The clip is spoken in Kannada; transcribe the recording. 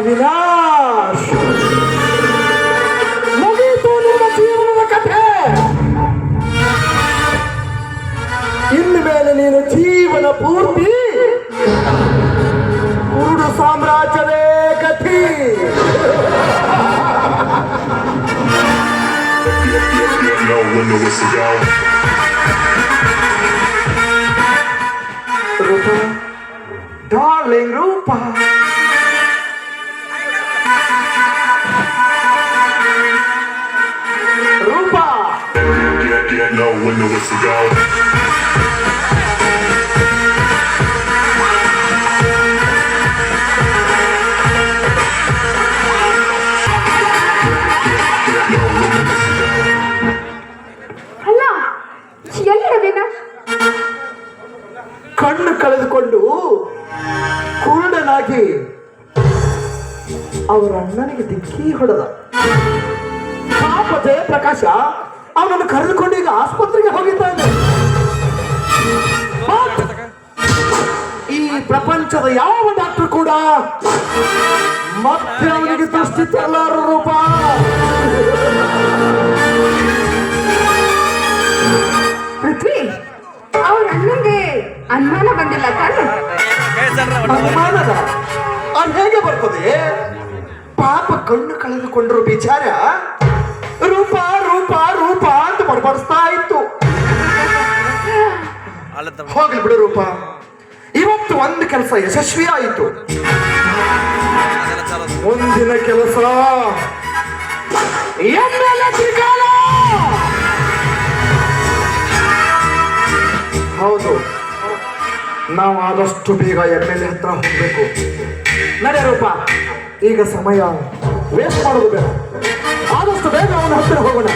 ಅವಿನಾಶ್ ಮುಗೀತು ನಿಮ್ಮ ಜೀವನದ ಕಥೆ. ಇನ್ನು ಮೇಲೆ ನೀನು ಜೀವನ ಪೂರ್ತಿ ಕುರುಡು ಸಾಮ್ರಾಜ್ಯವೇ ಕಥೆ. ರೂಪ ಡಾರ್ಲಿಂಗ್ ರೂಪ. Yeah, know to go. ಅಲ್ಲ ಎಲ್ಲಿರಬೇನ ಕಣ್ಣು ಕಳೆದುಕೊಂಡು ಕುರುಡನಾಗಿ ಅವರ ಅಣ್ಣನಿಗೆ ದಿಕ್ಕಿ ಹೊಡೆದ ಪಾಪ ಜಯಪ್ರಕಾಶ ಅವನನ್ನು ಕರೆದುಕೊಂಡು ಈಗ ಆಸ್ಪತ್ರೆಗೆ ಹೋಗಿದ್ದಾನೆ ಈ ಪ್ರಪಂಚದ ಯಾವ ಡಾಕ್ಟರ್ ಕೂಡ ಮತ್ತೆ ಅವನಿಗೆ ದೃಷ್ಟಿ ಅಲ್ಲಾರ ರೂಪ. ಪೃಥ್ವಿ ಅವ್ರ ಅಣ್ಣಂಗೆ ಅನುಮಾನ ಬಂದಿಲ್ಲ ತಾನೆ? ಅನುಮಾನದ? ಅದು ಹೇಗೆ ಬರ್ತದೆ? ಪಾಪ ಕಣ್ಣು ಕಳೆದುಕೊಂಡ್ರು ರೂಪ ಅಂತ ಬಡಬಡಿಸ್ತಾ ಇತ್ತು ಹೋಗ್ಲಿ ಬಿಡು ರೂಪ. ಇವತ್ತು ಒಂದು ಕೆಲಸ ಯಶಸ್ವಿ ಆಯಿತು. ಮುಂದಿನ ಕೆಲಸ. ಹೌದು. ನಾವು ಆದಷ್ಟು ಬೇಗ ಎಂ ಎಲ್ ಎ ಹತ್ರ ಹೋಗ್ಬೇಕು. ನಡೆ ರೂಪ. ಈಗ ಸಮಯ ವೇಸ್ಟ್ ಮಾಡೋದು ಬೇಡ. ಆದಷ್ಟು ಬೇಗ ಅವನ ಹತ್ತಿರ ಹೋಗೋಣ.